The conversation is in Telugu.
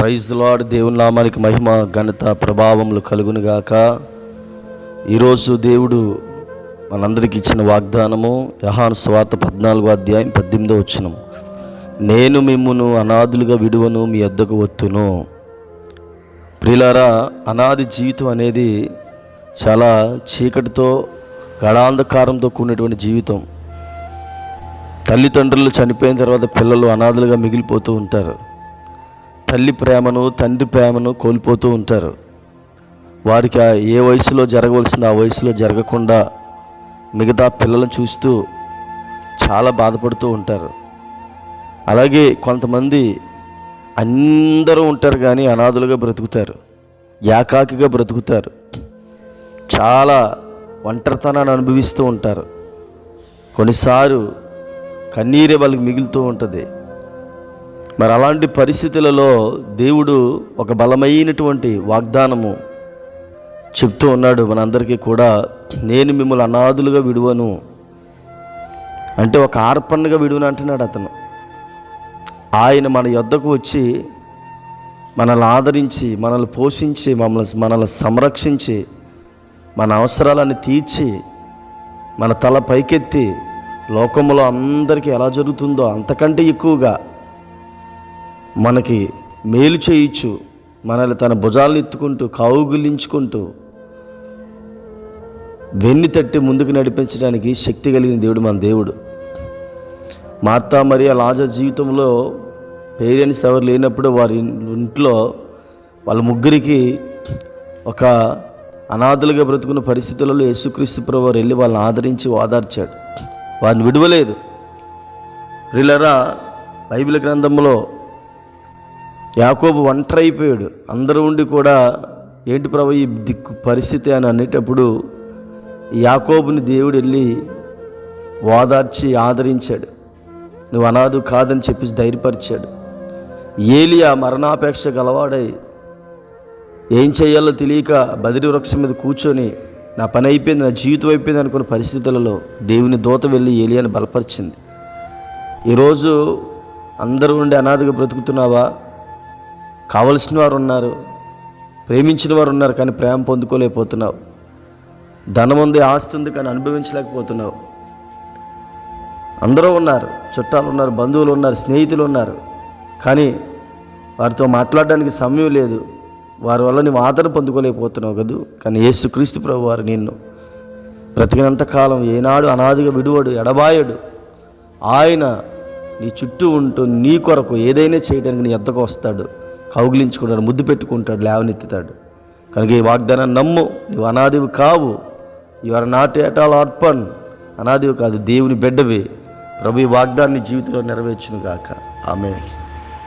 ప్రైజ్ లాడ్ దేవుని నామానికి మహిమ ఘనత ప్రభావములు కలుగునుగాక ఈరోజు దేవుడు మనందరికి ఇచ్చిన వాగ్దానము యహాన్ స్వార్థ పద్నాలుగో అధ్యాయం పద్దెనిమిదో వచ్చినం నేను మిమ్మును అనాథులుగా విడువను మీ వద్దకు వత్తును. ప్రిలారా అనాది జీవితం అనేది చాలా చీకటితో గడాంధకారంతో కూడినటువంటి జీవితం. తల్లిదండ్రులు చనిపోయిన తర్వాత పిల్లలు అనాథలుగా మిగిలిపోతూ ఉంటారు. తల్లి ప్రేమను తండ్రి ప్రేమను కోల్పోతూ ఉంటారు. వారికి ఆ ఏ వయసులో జరగవలసింది ఆ వయసులో జరగకుండా మిగతా పిల్లలను చూస్తూ చాలా బాధపడుతూ ఉంటారు. అలాగే కొంతమంది అందరూ ఉంటారు కానీ అనాథులుగా బ్రతుకుతారు. ఏకాకిగా బ్రతుకుతారు. చాలా ఒంటరితనాన్ని అనుభవిస్తూ ఉంటారు. కొన్నిసార్లు కన్నీరే వాళ్ళకి మిగులుతూ ఉంటుంది. మరి అలాంటి పరిస్థితులలో దేవుడు ఒక బలమైనటువంటి వాగ్దానము చెప్తూ ఉన్నాడు మనందరికీ కూడా. నేను మిమ్మల్ని అనాథులుగా విడువను అంటే ఒక ఆర్పణగా విడువను అంటున్నాడు అతను. ఆయన మన యొద్దకు వచ్చి మనల్ని ఆదరించి మనల్ని పోషించి మమ్మల్ని మనల్ని సంరక్షించి మన అవసరాలను తీర్చి మన తల పైకెత్తి లోకంలో అందరికీ ఎలా జరుగుతుందో అంతకంటే ఎక్కువగా మనకి మేలు చేయించు మనల్ని తన భుజాలను ఎత్తుకుంటూ కౌగులించుకుంటూ వెన్ను తట్టి ముందుకు నడిపించడానికి శక్తి కలిగిన దేవుడు మన దేవుడు. మార్తా మరియా లాజ జీవితంలో పేరెంట్స్ ఎవరు లేనప్పుడు వారి ఇంట్లో వాళ్ళ ముగ్గురికి ఒక అనాథలుగా బ్రతుకున్న పరిస్థితులలో యేసుక్రీస్తు ప్రభు వారు వెళ్ళి వాళ్ళని ఆదరించి ఓదార్చాడు. వారిని విడవలేదు. రిలరా బైబిల్ గ్రంథంలో యాకోబు ఒంటరి అయిపోయాడు అందరూ ఉండి కూడా ఏంటి ప్రభు ఈ దిక్కు పరిస్థితి అని అనేటప్పుడు యాకోబుని దేవుడు వెళ్ళి ఓదార్చి ఆదరించాడు. నువ్వు అనాథు కాదని చెప్పేసి ధైర్యపరిచాడు. ఏలియా మరణాపేక్ష గలవాడై ఏం చేయాలో తెలియక బదిరి వృక్షం మీద కూర్చొని నా పని అయిపోయింది నా జీవితం అయిపోయింది అనుకున్న పరిస్థితులలో దేవుని దూత వెళ్ళి ఏలియాని బలపరిచింది. ఈరోజు అందరూ ఉండి అనాథగా బ్రతుకుతున్నావా? కావలసిన వారు ఉన్నారు. ప్రేమించిన వారు ఉన్నారు కానీ ప్రేమ పొందుకోలేకపోతున్నావు. ధనం ఉంది ఆస్తి ఉంది కానీ అనుభవించలేకపోతున్నావు. అందరూ ఉన్నారు చుట్టాలు ఉన్నారు బంధువులు ఉన్నారు స్నేహితులు ఉన్నారు. కానీ వారితో మాట్లాడడానికి సమయం లేదు. వారి వల్ల నువ్వు ఆదరణ పొందుకోలేకపోతున్నావు కదూ? కానీ యేసుక్రీస్తు ప్రభు వారు నిన్ను బ్రతికినంత కాలం ఏనాడు అనాదిగా విడువడు ఎడబాయడు. ఆయన నీ చుట్టూ ఉంటూ నీ కొరకు ఏదైనా చేయడానికి నీ ఎద్దకు వస్తాడు. కౌగిలించుకుంటాడు ముద్దు పెట్టుకుంటాడు లేవనెత్తుతాడు. కనుక ఈ వాగ్దానాన్ని నమ్ము నువ్వు అనాదివి కావు. You are not at all orphan అనాదివి కాదు దేవుని బిడ్డవి. ప్రభు ఈ వాగ్దాన్ని జీవితంలో నెరవేర్చును గాక ఆమె